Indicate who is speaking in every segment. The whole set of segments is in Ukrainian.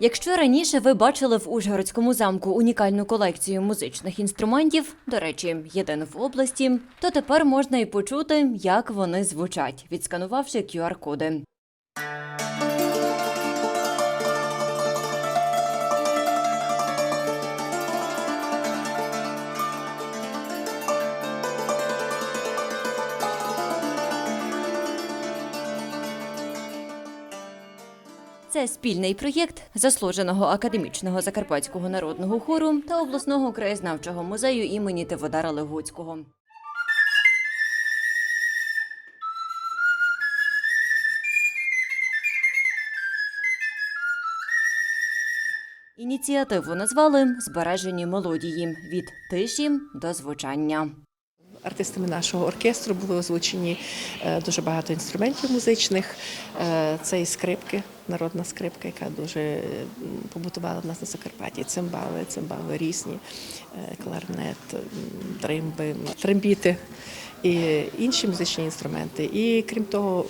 Speaker 1: Якщо раніше ви бачили в Ужгородському замку унікальну колекцію музичних інструментів, до речі, єдину в області, то тепер можна і почути, як вони звучать, відсканувавши QR-коди. Це спільний проєкт заслуженого академічного закарпатського народного хору та обласного краєзнавчого музею імені Тиводара Легуцького. Ініціативу назвали Збережені мелодії від тиші до звучання.
Speaker 2: Артистами нашого оркестру були озвучені е, дуже багато інструментів музичних. Е, Це і скрипки, народна скрипка, яка дуже побутувала в нас на Закарпатті. Цимбали, цимбали різні, е, кларнет, тримби, трембіти і інші музичні інструменти. І крім того,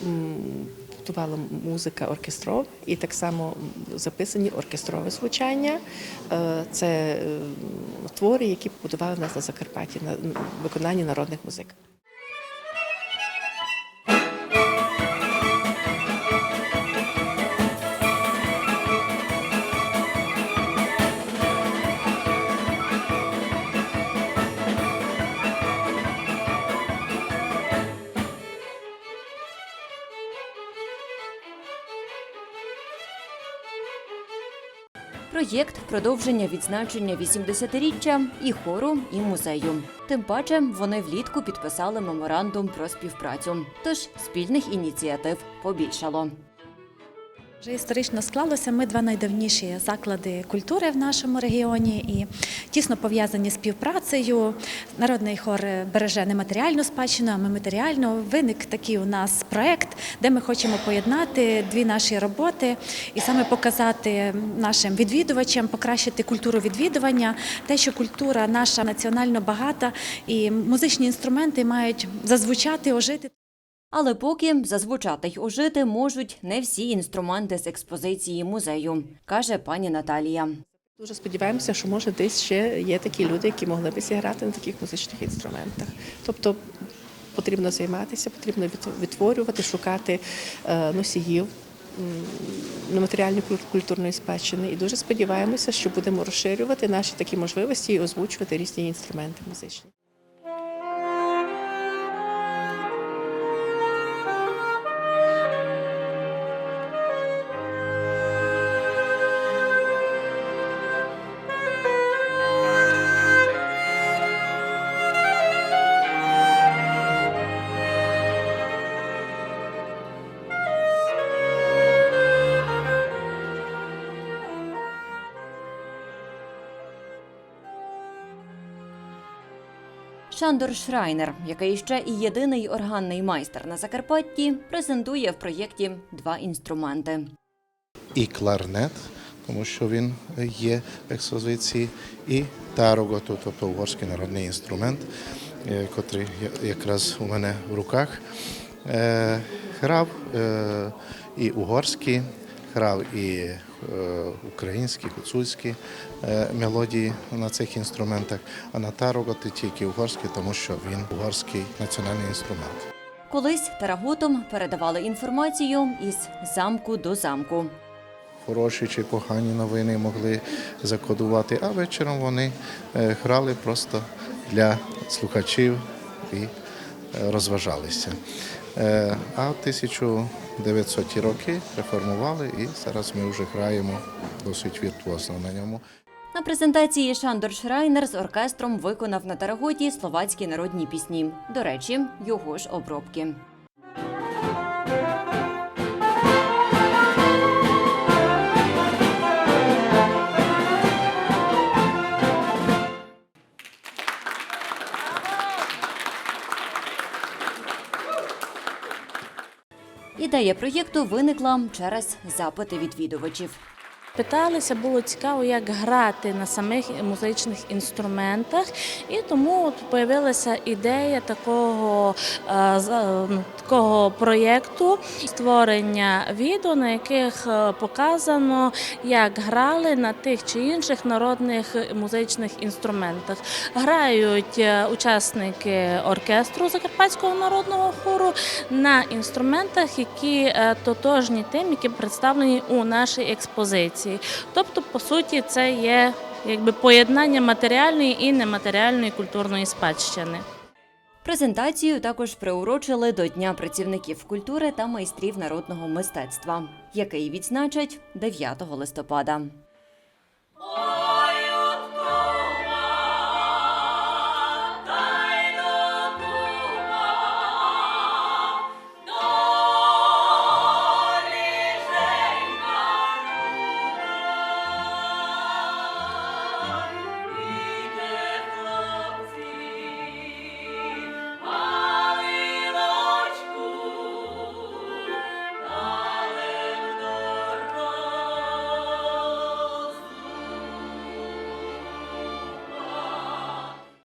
Speaker 2: м, музика оркестрова і так само записані оркестрове звучання. Е, Це е, твори, які побудували нас на Закарпатті на виконанні народних музик.
Speaker 1: Проєкт продовження відзначення 80-річчя і хору, і музею. Тим паче вони влітку підписали меморандум про співпрацю. Тож спільних ініціатив побільшало.
Speaker 3: Вже історично склалося. Ми два найдавніші заклади культури в нашому регіоні і тісно пов'язані співпрацею. Народний хор береже нематеріальну спадщину, а ми матеріальну. Виник такий у нас проект, де ми хочемо поєднати дві наші роботи і саме показати нашим відвідувачам, покращити культуру відвідування, те, що культура наша національно багата, і музичні інструменти мають зазвучати, ожити.
Speaker 1: Але поки зазвучати й ожити можуть не всі інструменти з експозиції музею, каже пані Наталія.
Speaker 2: Дуже сподіваємося, що може десь ще є такі люди, які могли би зіграти на таких музичних інструментах. Тобто потрібно займатися, потрібно відтворювати, шукати е, носіїв. Нематеріальної культурної спадщини і дуже сподіваємося, що будемо розширювати наші такі можливості і озвучувати різні інструменти музичні.
Speaker 1: Шандор Шрайнер, який ще і єдиний органний майстер на Закарпатті, презентує в проєкті два інструменти.
Speaker 4: і кларнет, тому що він є в експозиції, і тароготу, тобто угорський народний інструмент, е, котрий якраз у мене в руках. Е, Грав е, і угорський, грав і е, українські, гуцульські е, мелодії на цих інструментах, а на тароготи тільки угорський, тому що він угорський національний інструмент.
Speaker 1: Колись тараготом передавали інформацію із замку до замку.
Speaker 4: хороші чи погані новини могли закодувати, а вечором вони е, грали просто для слухачів і розважалися. Е, А в 1900 роки реформували і зараз ми вже граємо досить віртуозно на ньому.
Speaker 1: На презентації Шандор Шрайнер з оркестром виконав на тараготі словацькі народні пісні. До речі, його ж обробки. Ідея проєкту виникла через запити відвідувачів.
Speaker 5: Питалися, було цікаво, як грати на самих музичних інструментах, і тому от появилася ідея такого, е, за- ну, такого проєкту створення відео, на яких е, показано, як грали на тих чи інших народних музичних інструментах. Грають е, учасники оркестру Закарпатського народного хору на інструментах, які е, тотожні тим, які представлені у нашій експозиції. Тобто, по суті, це є якби поєднання матеріальної і нематеріальної культурної спадщини.
Speaker 1: Презентацію також приурочили до Дня працівників культури та майстрів народного мистецтва, який відзначать 9 листопада.